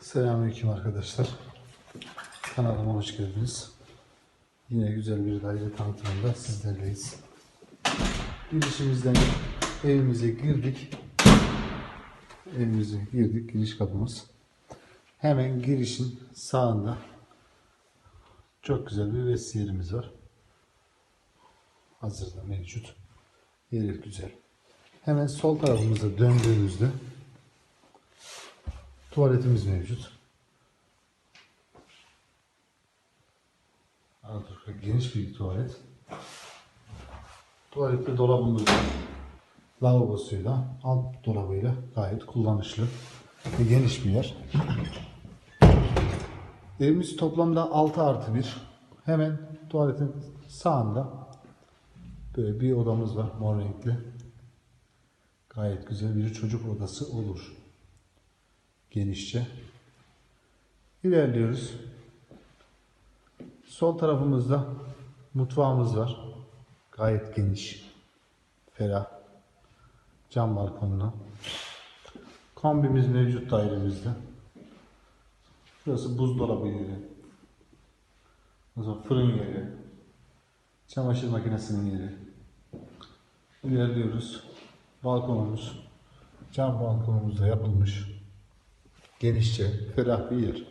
Selamünaleyküm arkadaşlar. Kanalıma hoş geldiniz. Yine güzel bir daire tanıtımında sizlerleyiz. Girişimizden evimize girdik. Evimize girdik. Giriş kapımız. Hemen girişin sağında çok güzel bir vestiyerimiz var. Hazırda mevcut. Yeri güzel. Hemen sol tarafımıza döndüğümüzde Tuvaletimiz mevcut. Arka geniş bir tuvalet. Tuvalette dolabımız. Lavabosuyla, alt dolabıyla gayet kullanışlı ve geniş bir yer. Evimiz toplamda 6 artı 1. Hemen tuvaletin sağında böyle bir odamız var mor renkli. Gayet güzel bir çocuk odası olur genişçe. İlerliyoruz. Sol tarafımızda mutfağımız var. Gayet geniş. Ferah. Cam balkonlu. Kombimiz mevcut dairemizde. Burası buzdolabı yeri. Zaman fırın yeri. Çamaşır makinesinin yeri. İlerliyoruz. Balkonumuz. Cam balkonumuzda yapılmış genişçe, ferah bir yer.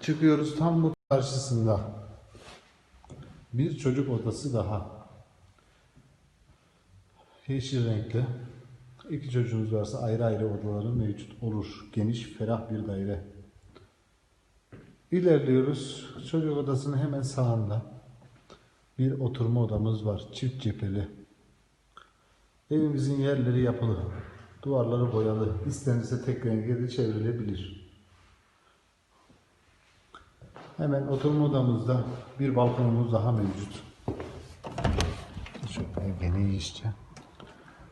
Çıkıyoruz tam bu karşısında bir çocuk odası daha. Yeşil renkli. İki çocuğumuz varsa ayrı ayrı odaları mevcut olur. Geniş, ferah bir daire. İlerliyoruz. Çocuk odasının hemen sağında bir oturma odamız var. Çift cepheli. Evimizin yerleri yapılı. Duvarları boyalı. İstenirse tek renge de çevrilebilir. Hemen oturma odamızda bir balkonumuz daha mevcut. Şöyle genişçe.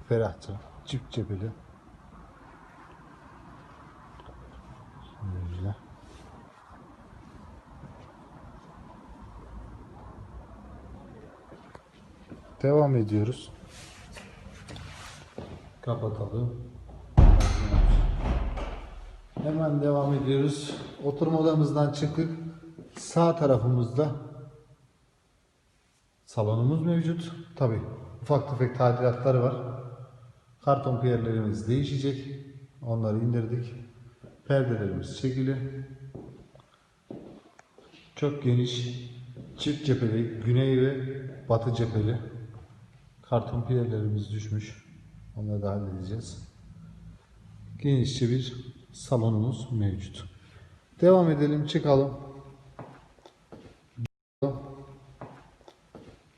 Ferahça. Çift cepheli. Şöyle. Devam ediyoruz. Kapatalım. Hemen devam ediyoruz. Oturma odamızdan çıktık. Sağ tarafımızda salonumuz mevcut. Tabi ufak tefek tadilatları var. Karton piyerlerimiz değişecek. Onları indirdik. Perdelerimiz çekili. Çok geniş çift cepheli güney ve batı cepheli karton piyerlerimiz düşmüş. Onları da halledeceğiz. Genişçe bir salonumuz mevcut. Devam edelim, çıkalım.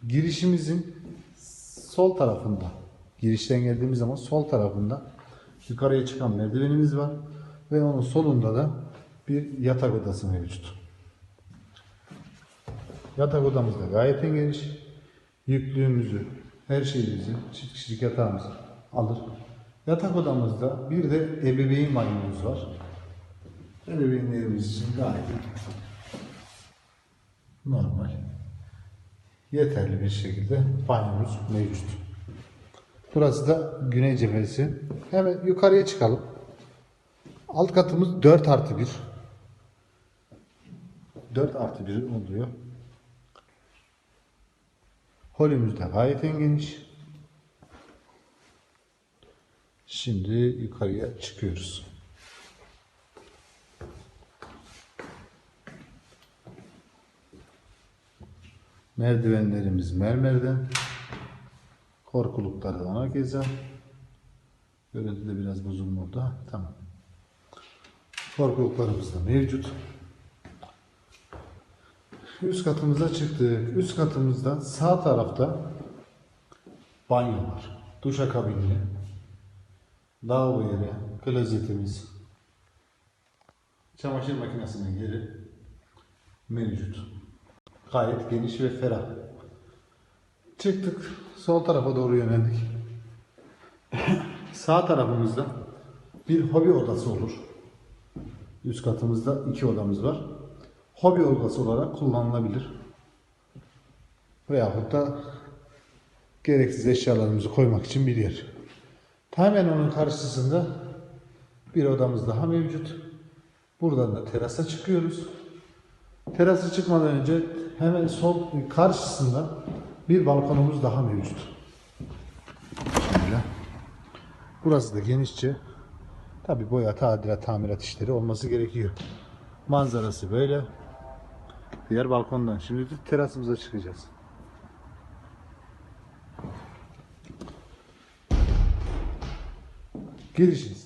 Girişimizin sol tarafında, girişten geldiğimiz zaman sol tarafında yukarıya çıkan merdivenimiz var ve onun solunda da bir yatak odası mevcut. Yatak odamız da gayet geniş. Yüklüğümüzü, her şeyimizi, çift kişilik yatağımızı alır. Yatak odamızda bir de ebeveyn banyomuz var. Ebeveynlerimiz için gayet normal, yeterli bir şekilde banyomuz mevcut. Burası da güney cephesi. Hemen yukarıya çıkalım. Alt katımız 4 artı 1. 4 artı 1 oluyor. Holümüz de gayet geniş. Şimdi yukarıya çıkıyoruz. Merdivenlerimiz mermerden. Korkulukları da keza. Görüntü de biraz bozulma oldu. Tamam. Korkuluklarımız da mevcut. Üst katımıza çıktık. Üst katımızda sağ tarafta banyo var. Duşakabinli. Lavabo yeri, klozetimiz, çamaşır makinesinin yeri mevcut. Gayet geniş ve ferah. Çıktık. Sol tarafa doğru yöneldik. Sağ tarafımızda bir hobi odası olur. Üst katımızda iki odamız var. Hobi odası olarak kullanılabilir. Veyahut da gereksiz eşyalarımızı koymak için bir yer. Hemen onun karşısında bir odamız daha mevcut. Buradan da terasa çıkıyoruz. Terasa çıkmadan önce hemen sol karşısında bir balkonumuz daha mevcut. Şöyle. Burası da genişçe. Tabi boya, tadilat, tamirat işleri olması gerekiyor. Manzarası böyle. Diğer balkondan. Şimdi terasımıza çıkacağız. Girişiniz.